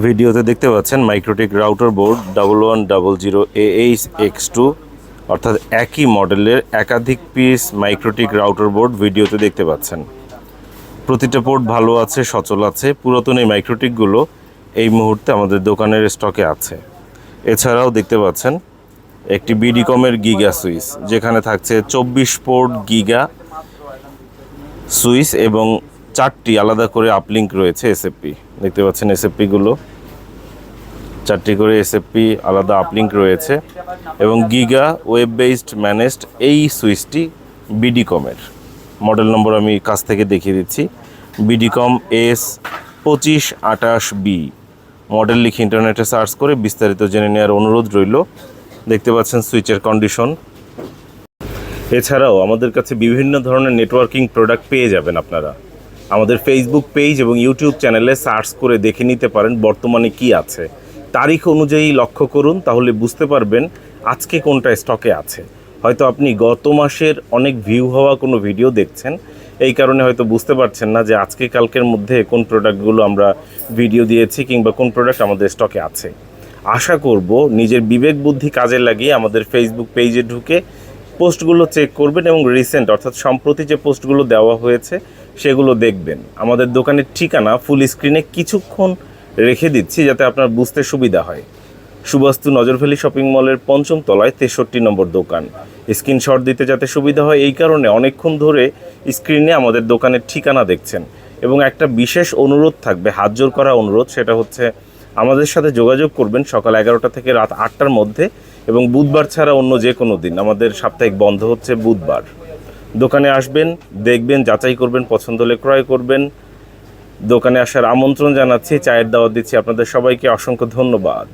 ভিডিওতে দেখতে পাচ্ছেন MikroTik router board double one double zero H X two অর্থাৎ একই মডেলের একাধিক পিস মাইক্রোটেক রাউটার বোর্ড ভিডিওতে দেখতে পাচ্ছেন। প্রতিটা পোর্ট ভালো আছে, সচল আছে, পুরাতন এই মাইক্রোটিকগুলো এই মুহূর্তে আমাদের দোকানের স্টকে আছে। এছাড়াও দেখতে পাচ্ছেন একটি বিডিকমের গিগা সুইচ যেখানে থাকছে চব্বিশ পোর্ট গিগা সুইচ এবং চারটি আলাদা করে আপলিঙ্ক রয়েছে এসএফপি দেখতে পাচ্ছেন এসএফপিগুলো চারটি করে এসএফপি আলাদা আপলিঙ্ক রয়েছে এবং গিগা ওয়েব বেসড ম্যানেজড এই সুইচটি বিডিকমের মডেল নম্বর আমি কাছ থেকে দেখিয়ে দিচ্ছি। বিডিকম এস পঁচিশ আটাশ বি মডেল লিখে ইন্টারনেটে সার্চ করে বিস্তারিত জেনে নেওয়ার অনুরোধ রইল। দেখতে পাচ্ছেন সুইচের কন্ডিশন এছাড়াও আমাদের কাছে বিভিন্ন ধরনের নেটওয়ার্কিং প্রোডাক্ট পেয়ে যাবেন আপনারা। আমাদের ফেসবুক পেজ এবং ইউটিউব চ্যানেলে সার্চ করে দেখে নিতে পারেন বর্তমানে কি আছে। তারিখ অনুযায়ী লক্ষ্য করুন, তাহলে বুঝতে পারবেন আজকে কোনটা স্টকে আছে। হয়তো আপনি গত মাসের অনেক ভিউ হওয়া কোনো ভিডিও দেখছেন, এই কারণে হয়তো বুঝতে পারছেন না যে আজকে কালকের মধ্যে কোন প্রোডাক্টগুলো আমরা ভিডিও দিয়েছি কিংবা কোন প্রোডাক্ট আমাদের স্টকে আছে। আশা করব নিজের বিবেক বুদ্ধি কাজে লাগিয়ে আমাদের ফেসবুক পেজে ঢুকে পোস্টগুলো চেক করবেন এবং রিসেন্ট অর্থাৎ সম্প্রতি যে পোস্টগুলো দেওয়া হয়েছে, সেগুলো দেখবেন। আমাদের দোকানের ঠিকানা ফুল স্ক্রিনে কিছুক্ষণ রেখে দিচ্ছি যাতে আপনার বুঝতে সুবিধা হয়। সুবাস্তু নজরভ্যালি শপিং মলের পঞ্চম তলায় তেষট্টি নম্বর দোকান। স্ক্রিনশট দিতে যাতে সুবিধা হয়, এই কারণে অনেকক্ষণ ধরে স্ক্রিনে আমাদের দোকানের ঠিকানা দেখছেন। এবং একটা বিশেষ অনুরোধ থাকবে, হাত জোর করা অনুরোধ, সেটা হচ্ছে আমাদের সাথে যোগাযোগ করবেন সকাল এগারোটা থেকে রাত আটটার মধ্যে। এবং বুধবার ছাড়া অন্য যে কোনো দিন। আমাদের সাপ্তাহিক বন্ধ হচ্ছে বুধবার। দোকানে আসবেন, দেখবেন, যাচাই করবেন, পছন্দ হলে ক্রয় করবেন। দোকানে আসার আমন্ত্রণ জানাচ্ছি, চায়ের দাওয়াত দিচ্ছি আপনাদের সবাইকে, অসংখ্য ধন্যবাদ।